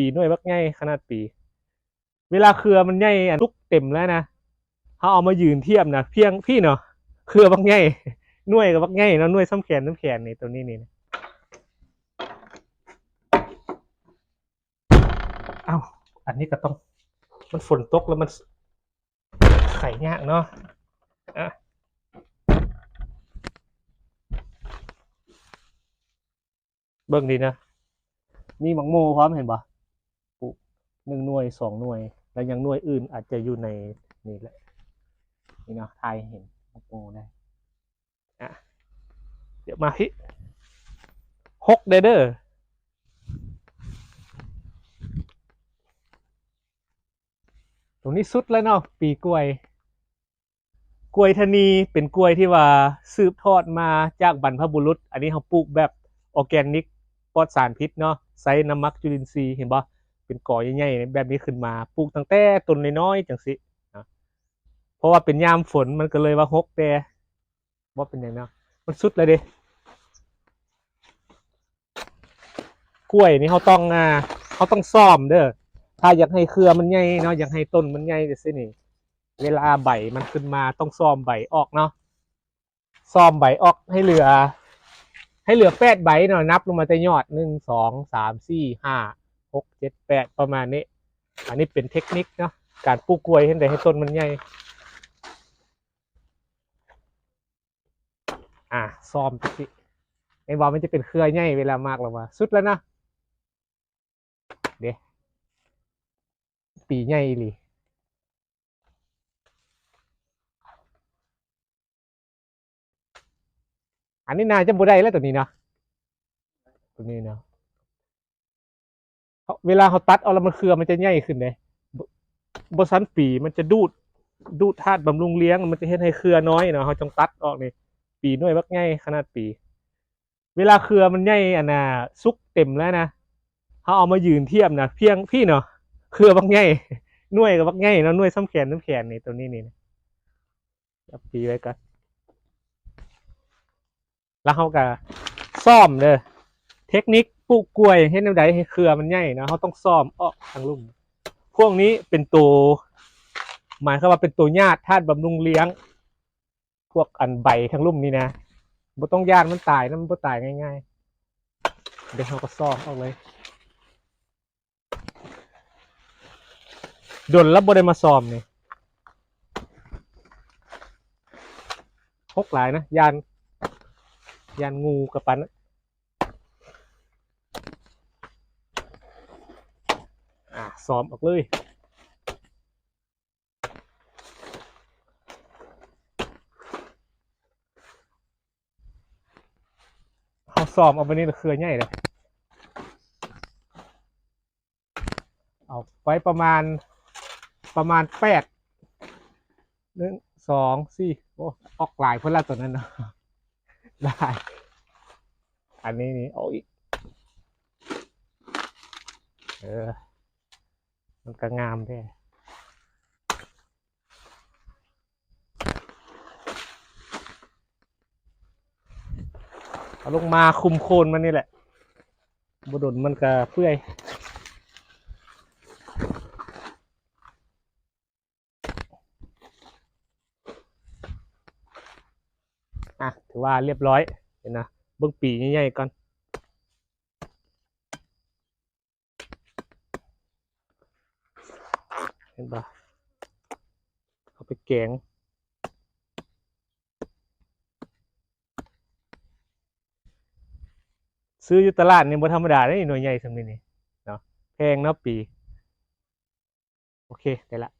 ปีหน่วยบักใหญ่ขนาดปี เวลาเครือมันใหญ่อันทุกเต็มแล้วนะเขาเอามายืนเทียบนะเพียงพี่เนาะเครือบักใหญ่หน่วยกับบักใหญ่เนาะหน่วยซ้ำแขนน้ำแขนนี่ตัวนี้นี่นะเอ้าอันนี้ก็ต้อง มันฝนตกแล้วมันไข่ยากเนาะอะเบิ่งดีนะ มีหมังโมพร้อมเห็นปะปลูก หนึ่งหน่วยสองหน่วย แล้วยังหน่วยอื่นอาจจะอยู่ในนี่แหละนี่เนาะทายเห็นหมังโมได้อะเดี๋ยวมาฮิหกเดอเดอร์ตรงนี้สุดแล้วเนาะปีกล้วย กล้วยธนีเป็นกล้วยที่ว่าสืบทอดมาจากบรรพบุรุษ อันนี้เขาปลูกแบบออร์แกนิกปลอดสารพิษเนาะใส่น้ำมักจุลินทรีย์เห็นบ่ เป็นก่อใหญ่ๆแบบนี้ขึ้นมาปลูกตั้งแต่ต้นน้อยๆจังสินะเพราะว่าเป็นยามฝนมันก็เลยว่าหกแต่ว่าเป็นอย่างเนาะมันสุดเลยด้กล้วยนี่เขาต้องอ่าเขาต้องซ่อมเด้อถ้าอยากให้เครือมันใหญ่เนาะอยากให้ต้นมันใหญ่จังซี่นี่ เวลาใบมันขึ้นมาต้องซ่อมใบออกเนาะซ่อมใบออกให้เหลือ ให้เหลือแปดใบเนาะนับลงมาแต่ยอดหนึ่งสองสามสี่ห้า หกเจ็ดแปดประมาณนี้ อันนี้เป็นเทคนิคเนาะการปลูกกล้วยให้ได้ให้ต้นมันใหญ่อะซ้อมสิไอ้บอมันจะเป็นเครือใหญ่เวลามากแล้วว่าสุดแล้วนะเดี๋ยวปีใหญ่อีหลีอันนี้นาจะบ่ได้แล้วตัวนี้เนาะตัวนี้เนาะ เวลาเขาตัดเอาแล้วมันเครือมันจะใหญ่ขึ้นเลยบสันปีมันจะดูดดูดธาตุบำรุงเลี้ยง มันจะเฮ็ดให้เครือน้อยเนาะเขาจงตัดออกนี่ปีน่วยบักใหญ่ขนาดปี เวลาเครือมันใหญ่อันน่ะสุกเต็มแล้วนะเขาเอามายืนเทียบนะเพียงพี่เนาะเครือบักใหญ่น่วยกับบักใหญ่เนาะน่วยซ้ำแขนน้ำแขนนี่ตัวนี้นี่นะจับปีไว้กันแล้วเขาก็ซ่อมเลยเทคนิค ปลูกกล้วยให้น้ำใดให้เครือมันใหญ่นะเขาต้องซ่อมอ้อทางลุ่ม พวกนี้เป็นตัวหมายควาว่าเป็นตัวญาติธาตุบำรุงเลี้ยง พวกอันใบทางลุ่มนี่นะบ่ต้องญาติมันตายนะมันบ่ตายง่ายๆเดี๋ยวเขาก็ซ่อมออกเลยดนแล้วบ่ได้มาซ่อมนี่พกหลายนะยานยานงูกับปันะ ซ้อมออกเลยเขาซ้อมเอาไปนี่เครือใหญ่เลยเอาไว้ประมาณประมาณแปดหนึ่งสองสี่โอ้ออกหลายเพื่อนละตัวนั้นเนาะได้อันนี้นี่เอาอีกเออ มันก็งามแท้เอาลงมาคุมโคนมันนี่แหละบดนมันก็เปื่อยอะถือว่าเรียบร้อยเห็นนะเบื้องปีใหญ่ๆก่อน ห็นปะเอาไปแกงซื้ออยู่ตลาดนี่บ่ธรรมดาได้หน่วยใหญ่สำนี้นี่เนาะแพงเนาะปี โอเค ได้ละ